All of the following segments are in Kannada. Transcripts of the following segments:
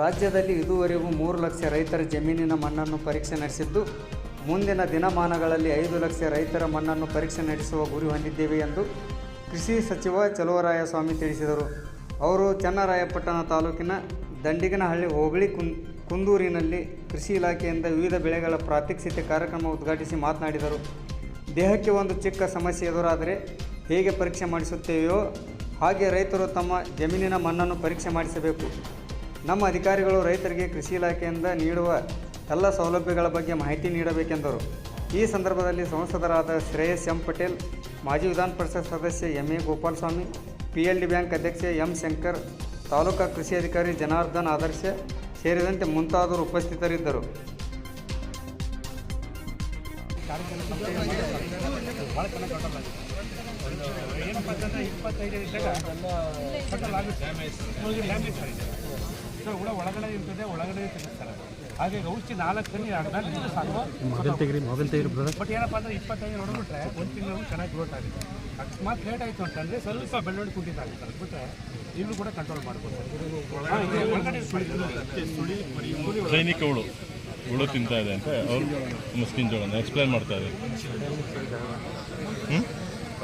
ರಾಜ್ಯದಲ್ಲಿ ಇದುವರೆಗೂ ಮೂರು ಲಕ್ಷ ರೈತರ ಜಮೀನಿನ ಮಣ್ಣನ್ನು ಪರೀಕ್ಷೆ ನಡೆಸಿದ್ದು, ಮುಂದಿನ ದಿನಮಾನಗಳಲ್ಲಿ ಐದು ಲಕ್ಷ ರೈತರ ಮಣ್ಣನ್ನು ಪರೀಕ್ಷೆ ನಡೆಸುವ ಗುರಿ ಹೊಂದಿದ್ದೇವೆ ಎಂದು ಕೃಷಿ ಸಚಿವ ಚಲುವರಾಯಸ್ವಾಮಿ ತಿಳಿಸಿದರು. ಅವರು ಚನ್ನರಾಯಪಟ್ಟಣ ತಾಲೂಕಿನ ದಂಡಿಗನಹಳ್ಳಿ ಹೋಬಳಿ ಕುಂದೂರಿನಲ್ಲಿ ಕೃಷಿ ಇಲಾಖೆಯಿಂದ ವಿವಿಧ ಬೆಳೆಗಳ ಪ್ರಾತ್ಯಕ್ಷಿತೆ ಕಾರ್ಯಕ್ರಮ ಉದ್ಘಾಟಿಸಿ ಮಾತನಾಡಿದರು. ದೇಹಕ್ಕೆ ಒಂದು ಚಿಕ್ಕ ಸಮಸ್ಯೆ ಎದುರಾದರೆ ಹೇಗೆ ಪರೀಕ್ಷೆ ಮಾಡಿಸುತ್ತೇವೆಯೋ ಹಾಗೆ ರೈತರು ತಮ್ಮ ಜಮೀನಿನ ಮಣ್ಣನ್ನು ಪರೀಕ್ಷೆ ಮಾಡಿಸಬೇಕು. ನಮ್ಮ ಅಧಿಕಾರಿಗಳು ರೈತರಿಗೆ ಕೃಷಿ ಇಲಾಖೆಯಿಂದ ನೀಡುವ ಎಲ್ಲ ಸೌಲಭ್ಯಗಳ ಬಗ್ಗೆ ಮಾಹಿತಿ ನೀಡಬೇಕೆಂದರು. ಈ ಸಂದರ್ಭದಲ್ಲಿ ಸಂಸದರಾದ ಶ್ರೇಯಸ್ ಎಂ ಪಟೇಲ್, ಮಾಜಿ ವಿಧಾನ ಪರಿಷತ್ ಸದಸ್ಯ M A Gopalaswamy P L D bank ಅಧ್ಯಕ್ಷ ಎಂ ಶಂಕರ್, ತಾಲೂಕಾ ಕೃಷಿ ಅಧಿಕಾರಿ ಜನಾರ್ದನ್ ಆದರ್ಶ ಸೇರಿದಂತೆ ಮುಂತಾದವರು ಉಪಸ್ಥಿತರಿದ್ದರು. ಏನಪ್ಪ ಇಪ್ಪತ್ತೈದು ಸೊ ಹುಳ ಒಳಗಡೆ ಇರ್ತದೆ ಒಳಗಡೆ ತಿನ್ನಿಸ್ತಾರೆ ಹಾಗೆ ಔಷಧಿ ನಾಲ್ಕು ಕಣ್ಣಿ ಆದ್ಮೇಲೆ ಇದು ಸಾಕು. ಮೊಬೈಲ್ ತೆಗಿರಿ ಮೊಬೈಲ್ ತೆಗಿರಿ ಬ್ರದರ್ ಬಟ್ ಏನಪ್ಪ ಅಂದರೆ ಇಪ್ಪತ್ತೈದು ನೋಡ್ಬಿಟ್ರೆ ಒಂದು ತಿಂಗಳು ಚೆನ್ನಾಗಿ ಗ್ರೋತ್ ಆಗುತ್ತೆ. ಅಕಸ್ಮಾತ್ ಲೇಟ್ ಆಯಿತು ಅಂತಂದರೆ ಸ್ವಲ್ಪ ಬೆಳ್ಳುಳ್ಳಿ ಕುಂಠಿತ ಆಗುತ್ತೆ ಅದು ಬಿಟ್ಟರೆ ಇಲ್ಲೂ ಕೂಡ ಕಂಟ್ರೋಲ್ ಮಾಡ್ಬೋದು ಸೈನಿಕ ಹುಳು ಹುಳು ತಿಂತಾ ಇದೆ ಅಂತ ಅವ್ರು ಮುಸ್ಕಿನ್ ಜೋಳನ ಎಕ್ಸ್ಪ್ಲೈನ್ ಮಾಡ್ತಾ ಇದ್ದಾರೆ. ಕಂಟ್ರೋಲ್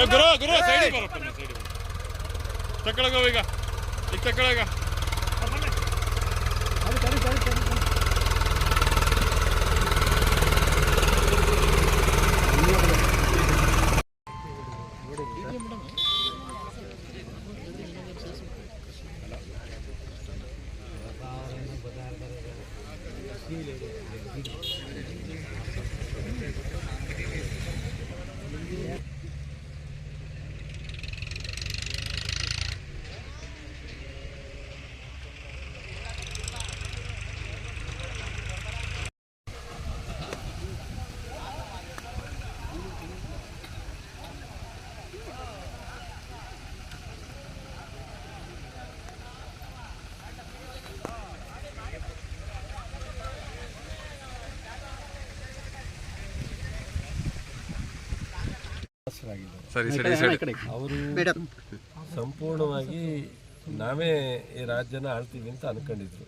ಏ ಗುರು ಗುರು ಸೈಡಿಗೆ ಬರಪ್ಪ ನೀವು ಸೈಡಿಗೆ ತಗೊಳಗ ಈಗ ಈಗ ತಗೊಳಗ ಸರಿ ಸರಿ ಸರಿ ಅವರು ಸಂಪೂರ್ಣವಾಗಿ ನಾವೇ ಈ ರಾಜ್ಯನ ಆಳ್ತೀವಿ ಅಂತ ಅನ್ಕೊಂಡಿದ್ರು.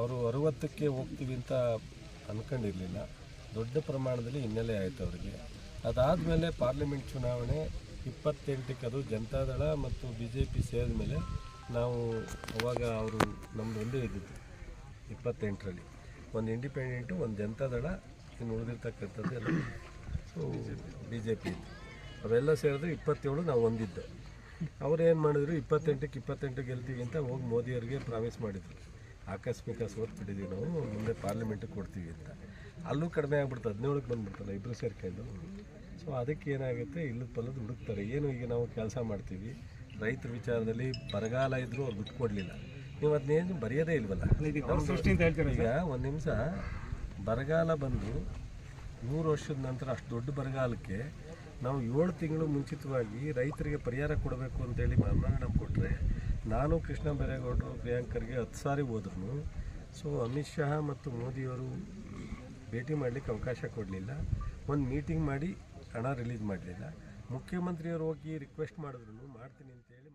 ಅವರು ಅರವತ್ತಕ್ಕೆ ಹೋಗ್ತೀವಿ ಅಂತ ಅನ್ಕೊಂಡಿರಲಿಲ್ಲ. ದೊಡ್ಡ ಪ್ರಮಾಣದಲ್ಲಿ ಹಿನ್ನೆಲೆ ಆಯಿತು ಅವರಿಗೆ. ಅದಾದಮೇಲೆ ಪಾರ್ಲಿಮೆಂಟ್ ಚುನಾವಣೆ ಇಪ್ಪತ್ತೆಂಟಕ್ಕೆ ಅದು ಜನತಾದಳ ಮತ್ತು ಬಿ ಜೆ ಪಿ ಸೇರಿದ ಮೇಲೆ ನಾವು ಅವಾಗ ಅವರು ನಮ್ಮದು ಒಂದೇ ಇದ್ದಿದ್ದು ಇಪ್ಪತ್ತೆಂಟರಲ್ಲಿ. ಒಂದು ಇಂಡಿಪೆಂಡೆಂಟು ಒಂದು ಜನತಾದಳ ಇನ್ನು ಉಳಿದಿರ್ತಕ್ಕಂಥದ್ದು ಎಲ್ಲ ಸೊ ಬಿ ಜೆ ಪಿ ಇತ್ತು ಅವೆಲ್ಲ ಸೇರಿದ್ರೆ ಇಪ್ಪತ್ತೇಳು ನಾವು ಹೊಂದಿದ್ದು ಅವ್ರು ಏನು ಮಾಡಿದ್ರು ಇಪ್ಪತ್ತೆಂಟಕ್ಕೆ ಇಪ್ಪತ್ತೆಂಟು ಗೆಲ್ತೀವಿ ಅಂತ ಹೋಗಿ ಮೋದಿಯವರಿಗೆ ಪ್ರಾಮಿಸ್ ಮಾಡಿದರು. ಆಕಸ್ಮಿಕ ಸೋತ್ಬಿಟ್ಟಿದ್ದೀವಿ ನಾವು ಮುಂದೆ ಪಾರ್ಲಿಮೆಂಟಿಗೆ ಕೊಡ್ತೀವಿ ಅಂತ. ಅಲ್ಲೂ ಕಡಿಮೆ ಆಗ್ಬಿಡ್ತು ಹದಿನೇಳಕ್ಕೆ ಬಂದ್ಬಿಡ್ತಲ್ಲ ಇಬ್ಬರು ಸೇರ್ಕೊಂಡು. ಸೊ ಅದಕ್ಕೆ ಏನಾಗುತ್ತೆ ಇಲ್ಲದ ಪಲ್ಲದ ಹುಡುಕ್ತಾರೆ. ಏನು ಈಗ ನಾವು ಕೆಲಸ ಮಾಡ್ತೀವಿ ರೈತರ ವಿಚಾರದಲ್ಲಿ ಬರಗಾಲ ಇದ್ದರೂ ಅವ್ರು ಬಿಟ್ಟು ಕೊಡಲಿಲ್ಲ ನೀವು ಅದನ್ನೇನು ಬರೆಯೋದೇ ಇಲ್ವಲ್ಲ? ಈಗ ಒಂದು ನಿಮಿಷ ಬರಗಾಲ ಬಂದು ನೂರು ವರ್ಷದ ನಂತರ ಅಷ್ಟು ದೊಡ್ಡ ಬರಗಾಲಕ್ಕೆ ನಾವು ಏಳು ತಿಂಗಳು ಮುಂಚಿತವಾಗಿ ರೈತರಿಗೆ ಪರಿಹಾರ ಕೊಡಬೇಕು ಅಂತೇಳಿ ಮೆಮೊರಾಂಡಮ್ ಕೊಟ್ಟರೆ ನಾನು ಕೃಷ್ಣ ಬೈರೇಗೌಡರು ಪ್ರಿಯಾಂಕರ್ಗೆ ಹತ್ತು ಸಾರಿ ಹೋದ್ರು ಸೊ ಅಮಿತ್ ಶಾ ಮತ್ತು ಮೋದಿಯವರು ಭೇಟಿ ಮಾಡಲಿಕ್ಕೆ ಅವಕಾಶ ಕೊಡಲಿಲ್ಲ. ಒಂದು ಮೀಟಿಂಗ್ ಮಾಡಿ ಹಣ ರಿಲೀಸ್ ಮಾಡಲಿಲ್ಲ. ಮುಖ್ಯಮಂತ್ರಿಯವರು ಹೋಗಿ ರಿಕ್ವೆಸ್ಟ್ ಮಾಡಿದ್ರು, ಮಾಡ್ತೀನಿ ಅಂತೇಳಿ